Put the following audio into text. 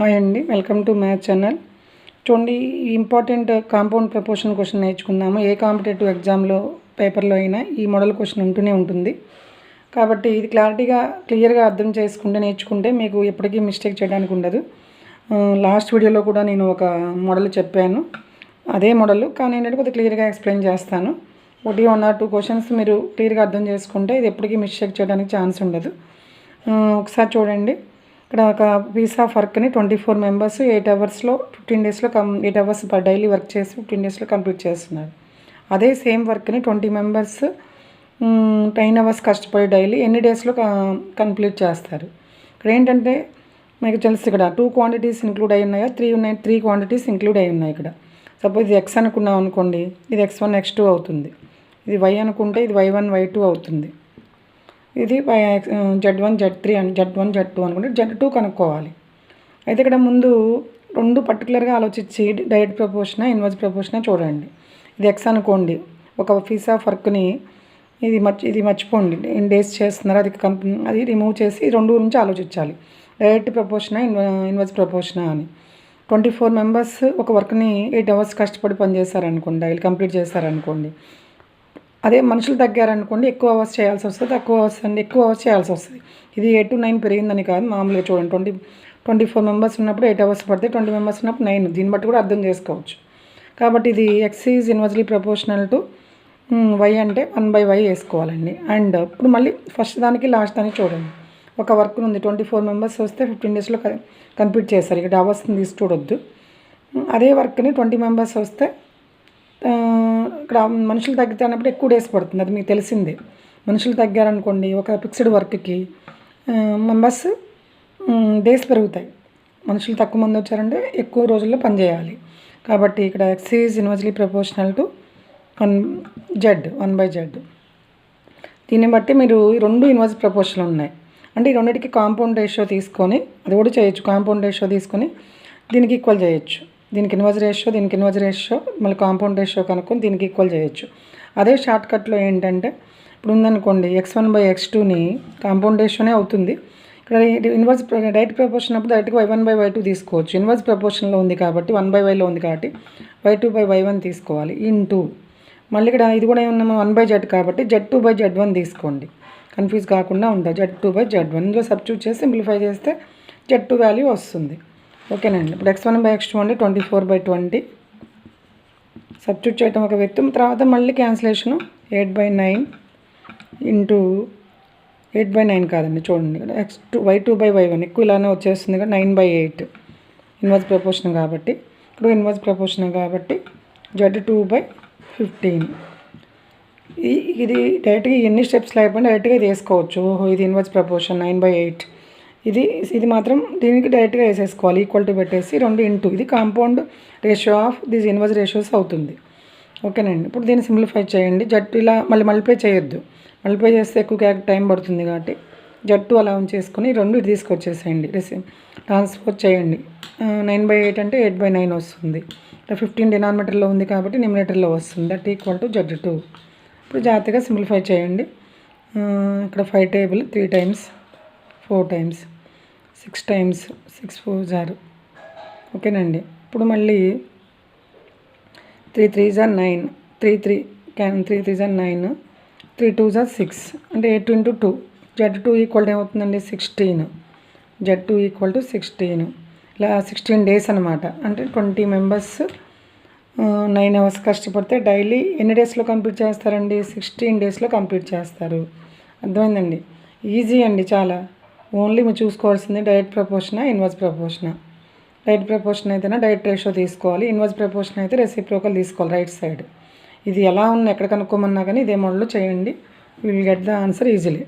Hi అండి welcome to math channel. చూడండి important compound proportion question నేర్చుకుందాము. ఏ కాంపిటేటివ్ ఎగ్జామ్లో పేపర్లో అయినా ఈ మోడల్ క్వశ్చన్ ఉంటూనే ఉంటుంది. కాబట్టి ఇది క్లారిటీగా క్లియర్గా అర్థం చేసుకుంటే నేర్చుకుంటే మీకు ఎప్పటికీ మిస్టేక్ చేయడానికి ఉండదు. లాస్ట్ వీడియోలో కూడా నేను ఒక మోడల్ చెప్పాను. అదే మోడల్ కానీ ఏంటంటే కొద్దిగా క్లియర్గా ఎక్స్ప్లెయిన్ చేస్తాను. ఒకటి వన్ ఆర్ టూ క్వశ్చన్స్ మీరు క్లియర్గా అర్థం చేసుకుంటే ఇది ఎప్పటికీ మిస్టేక్ చేయడానికి ఛాన్స్ ఉండదు. ఒకసారి చూడండి. ఇక్కడ ఒక పీస్ ఆఫ్ వర్క్ని ట్వంటీ ఫోర్ మెంబర్స్ ఎయిట్ అవర్స్లో ఫిఫ్టీన్ డేస్లో cum eight hours daily work చేసి ఫిఫ్టీన్ డేస్లో కంప్లీట్ చేస్తున్నారు. అదే సేమ్ వర్క్ని ట్వంటీ మెంబర్స్ టెన్ అవర్స్ కష్టపడి డైలీ ఎన్ని డేస్లో కంప్లీట్ చేస్తారు. ఇక్కడ ఏంటంటే మీకు తెలుసు ఇక్కడ టూ క్వాంటిటీస్ ఇంక్లూడ్ అయి ఉన్నాయా? త్రీ ఉన్నాయి త్రీ క్వాంటిటీస్ ఇంక్లూడ్ అయి ఉన్నాయి ఇక్కడ. సపోజ్ ఇది ఎక్స్ అనుకున్నాం అనుకోండి ఇది ఎక్స్ వన్ ఎక్స్ టూ అవుతుంది. ఇది వై అనుకుంటే ఇది వై వన్ వై టూ అవుతుంది. ఇది జెడ్ వన్ జెడ్ త్రీ అని జెడ్ వన్ జెడ్ టూ అనుకుంటే జెడ్ టూ కనుక్కోవాలి. అయితే ఇక్కడ ముందు రెండు పర్టికులర్గా ఆలోచించి డైరెక్ట్ ప్రపోర్షన్ ఇన్వర్స్ ప్రపోర్షన్ చూడండి. ఇది ఎక్స్ అనుకోండి. ఒక ఫీస్ ఆఫ్ వర్క్ని ఇది మర్చి ఇది మర్చిపోండి. ఎన్ని డేస్ చేస్తున్నారో అది కంపెనీ అది రిమూవ్ చేసి రెండు గురించి ఆలోచించాలి. డైరెక్ట్ ప్రపోర్షనా ఇన్వర్స్ ప్రపోర్షనా అని. ట్వంటీ ఫోర్ మెంబర్స్ ఒక వర్క్ని ఎయిట్ అవర్స్ కష్టపడి పనిచేస్తారనుకోండి డైలీ కంప్లీట్ చేస్తారనుకోండి అదే మనుషులు తగ్గారనుకోండి ఎక్కువ అవర్స్ చేయాల్సి వస్తుంది తక్కువ అవర్స్ అండి ఎక్కువ అవర్స్ చేయాల్సి వస్తుంది. ఇది ఎయిట్ టు నైన్ పెరిగిందని కాదు మామూలుగా చూడండి. ట్వంటీ ట్వంటీ ఫోర్ మెంబర్స్ ఉన్నప్పుడు ఎయిట్ అవర్స్ పడితే ట్వంటీ మెంబర్స్ ఉన్నప్పుడు నైన్ దీన్ని బట్టి కూడా అర్థం చేసుకోవచ్చు. కాబట్టి ఇది X is inversely proportional to Y అంటే వన్ బై వై వేసుకోవాలండి. అండ్ ఇప్పుడు మళ్ళీ ఫస్ట్ దానికి లాస్ట్ దానికి చూడండి. ఒక వర్క్ ఉంది ట్వంటీ ఫోర్ మెంబర్స్ వస్తే ఫిఫ్టీన్ డేస్లో కంప్లీట్ చేస్తారు. ఇక్కడ అవర్స్ని తీసి చూడొద్దు. అదే వర్క్ని ట్వంటీ మెంబర్స్ వస్తే ఇక్కడ మనుషులు తగ్గితే అన్నప్పుడు ఎక్కువ డేస్ పడుతుంది అది మీకు తెలిసిందే. మనుషులు తగ్గారనుకోండి ఒక ఫిక్స్డ్ వర్క్కి మెంబర్స్ డేస్ పెరుగుతాయి. మనుషులు తక్కువ మంది వచ్చారంటే ఎక్కువ రోజుల్లో పనిచేయాలి కాబట్టి ఇక్కడ X is inversely proportional to one Z one by Z. దీన్ని బట్టి మీరు రెండు ఇన్వర్స్ ప్రపోర్షన్ ఉన్నాయి. అంటే ఈ రెండింటికి కాంపౌండ్ రేషియో తీసుకొని అది కూడా చేయొచ్చు కాంపౌండ్ రేషియో తీసుకొని దీనికి ఈక్వల్ చేయొచ్చు. దీనికి ఇన్వర్జ్ రేషియో దీనికి ఇన్వర్జ్ రేషియో మళ్ళీ కాంపౌండ్ రేషియో కనుక్కొని దీనికి ఈక్వల్ చేయొచ్చు. అదే షార్ట్ కట్లో ఏంటంటే ఇప్పుడు ఉందనుకోండి ఎక్స్ వన్ బై ఎక్స్ టూని కాంపౌండ్ రేషియోనే అవుతుంది. ఇక్కడ ఇన్వర్స్ డైరెక్ట్ ప్రపోర్షన్ అప్పుడు డైరెక్ట్గా Y one by Y two తీసుకోవచ్చు. ఇన్వర్స్ ప్రపోర్షన్లో ఉంది కాబట్టి వన్ బై వైలో ఉంది కాబట్టి Y two by Y one తీసుకోవాలి. ఇన్ టూ మళ్ళీ ఇక్కడ ఇది కూడా ఏమన్నా వన్ బై జెడ్ కాబట్టి Z two by Z one తీసుకోండి. కన్ఫ్యూజ్ కాకుండా ఉంటుంది Z two by Z one ఇందులో సబ్స్టిట్యూట్ చేసి సింప్లిఫై చేస్తే జెడ్ టూ వాల్యూ వస్తుంది. ఓకేనండి. ఇప్పుడు X one by X two అండి. Twenty four by twenty substitute చేయటం ఒక వ్యక్తి. తర్వాత మళ్ళీ క్యాన్సిలేషను eight by nine into eight by nine కాదండి. చూడండి X two Y two by Y one ఎక్కువ ఇలానే వచ్చేస్తుంది కదా. Nine by eight inverse proportion కాబట్టి. ఇప్పుడు ఇన్వర్స్ ప్రపోర్షన్ కాబట్టి జడ్ టూ బై ఫిఫ్టీన్ ఇది డైరెక్ట్గా ఎన్ని స్టెప్స్ లేకపోయినా డైరెక్ట్గా తీసుకోవచ్చు ఓహో ఇది inverse proportion nine by eight ఇది ఇది మాత్రం దీనికి డైరెక్ట్గా వేసేసుకోవాలి. ఈక్వల్ టు పెట్టేసి రెండు ఇంటూ ఇది compound ratio of this inverse ratios అవుతుంది. ఓకేనండి. ఇప్పుడు దీన్ని సింప్లిఫై చేయండి. జట్టు ఇలా మళ్ళీ మల్టిప్లై చేయొద్దు. మల్టిప్లై చేస్తే ఎక్కువ టైం పడుతుంది కాబట్టి జట్టు అలా ఉంచేసుకొని రెండు ఇటు తీసుకొచ్చేసేయండి. రిసీవ్ ట్రాన్స్ఫర్ చేయండి. నైన్ బై ఎయిట్ అంటే ఎయిట్ బై నైన్ వస్తుంది. ఫిఫ్టీన్ డినామినేటర్లో ఉంది కాబట్టి నిమినేటర్లో వస్తుంది. That equal to Z two ఇప్పుడు జాగ్రత్తగా సింప్లిఫై చేయండి. ఇక్కడ five table three times four times six times six four జారు. ఓకేనండి. ఇప్పుడు మళ్ళీ three three jar nine three three can three three jar nine three two జార్ సిక్స్. అంటే eight into two. Z two equal ఏమవుతుందండి? Sixteen. Z two equal to sixteen. ఇలా sixteen days అనమాట అంటే twenty members nine hours కష్టపడితే daily ఎన్ని డేస్లో complete చేస్తారండి? సిక్స్టీన్ డేస్లో కంప్లీట్ చేస్తారు. అర్థమైందండి? ఈజీ అండి చాలా. ఓన్లీ మీరు చూసుకోవాల్సింది డైరెక్ట్ ప్రపోర్షనా ఇన్వర్స్ ప్రపోర్షనా? డైరెక్ట్ ప్రపోర్షన్ అయితేనే డైరెక్ట్ రేషియో తీసుకోవాలి ఇన్వర్స్ ప్రపోర్షన్ అయితే రెసిప్రోకల్ తీసుకోవాలి రైట్ సైడ్ ఇది ఎలా ఉంది ఎక్కడ కనుక్కోమన్నా కానీ ఇదే మోడల్లో చేయండి. Will get the answer easily